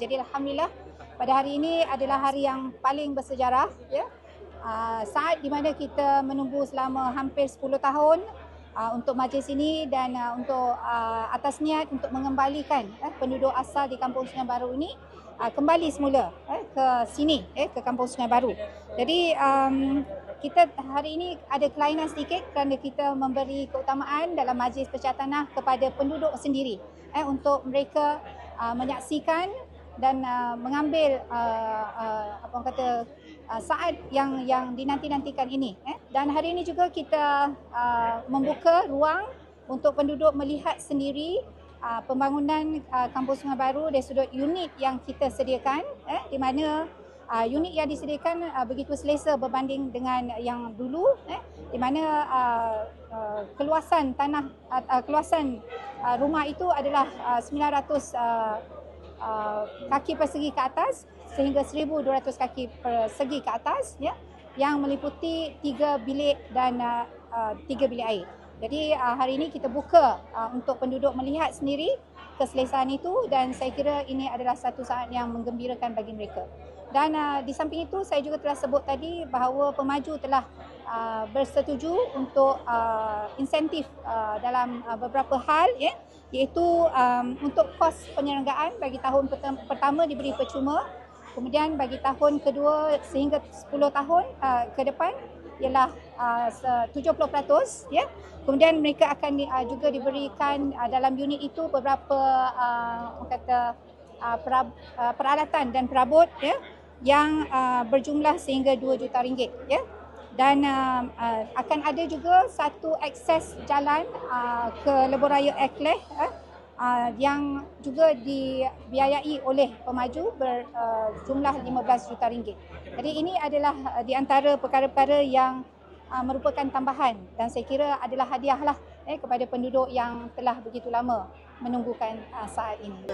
Jadi alhamdulillah pada hari ini adalah hari yang paling bersejarah ya. Uh, saat di mana kita menunggu selama hampir 10 tahun uh, untuk majlis ini dan uh, untuk uh, atas niat untuk mengembalikan eh, penduduk asal di Kampung Sungai Baru ini uh, kembali semula eh, ke sini eh, ke Kampung Sungai Baru. Jadi um, kita hari ini ada kelainan sedikit kerana kita memberi keutamaan dalam majlis pecah tanah kepada penduduk sendiri eh, untuk mereka uh, menyaksikan dan uh, mengambil uh, uh, apa orang kata uh, saat yang yang dinanti-nantikan ini eh. dan hari ini juga kita uh, membuka ruang untuk penduduk melihat sendiri uh, pembangunan uh, kampus Sungai Baru dari sudut unit yang kita sediakan eh di mana uh, unit yang disediakan uh, begitu selesa berbanding dengan yang dulu eh di mana uh, uh, keluasan tanah uh, keluasan uh, rumah itu adalah uh, 900 uh, uh, kaki persegi ke atas sehingga 1200 kaki persegi ke atas ya yang meliputi tiga bilik dan uh, uh, tiga bilik air. Jadi uh, hari ini kita buka uh, untuk penduduk melihat sendiri keselesaan itu dan saya kira ini adalah satu saat yang menggembirakan bagi mereka. Dan uh, di samping itu saya juga telah sebut tadi bahawa pemaju telah uh, bersetuju untuk uh, insentif uh, dalam uh, beberapa hal ya iaitu um, untuk kos penyelenggaraan bagi tahun pertama diberi percuma kemudian bagi tahun kedua sehingga 10 tahun uh, ke depan ialah uh, 70% ya. Kemudian mereka akan uh, juga diberikan uh, dalam unit itu beberapa uh, kata uh, peralatan dan perabot ya yang uh, berjumlah sehingga 2 juta ringgit ya. Dan uh, uh, akan ada juga satu akses jalan uh, ke lebuh raya Ekleh uh, uh, yang juga dibiayai oleh pemaju berjumlah uh, 15 juta ringgit. Jadi ini adalah uh, di antara perkara-perkara yang uh, merupakan tambahan dan saya kira adalah hadiahlah eh, kepada penduduk yang telah begitu lama menunggukan uh, saat ini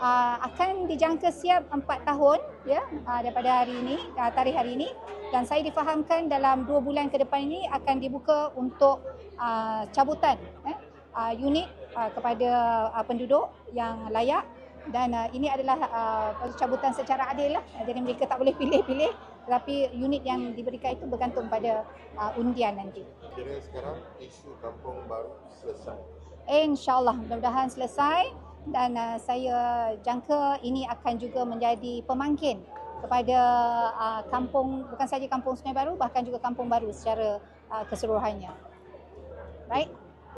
uh, akan dijangka siap 4 tahun ya uh, daripada hari ini uh, tarikh hari ini dan saya difahamkan dalam 2 bulan ke depan ini akan dibuka untuk uh, cabutan eh, uh, unit uh, kepada uh, penduduk yang layak dan uh, ini adalah uh, cabutan secara adil lah jadi mereka tak boleh pilih-pilih tetapi unit yang diberikan itu bergantung pada uh, undian nanti. Kira sekarang isu kampung baru selesai. InsyaAllah mudah-mudahan selesai dan uh, saya jangka ini akan juga menjadi pemangkin kepada uh, kampung bukan saja kampung Sungai Baru bahkan juga kampung baru secara uh, keseluruhannya. Baik.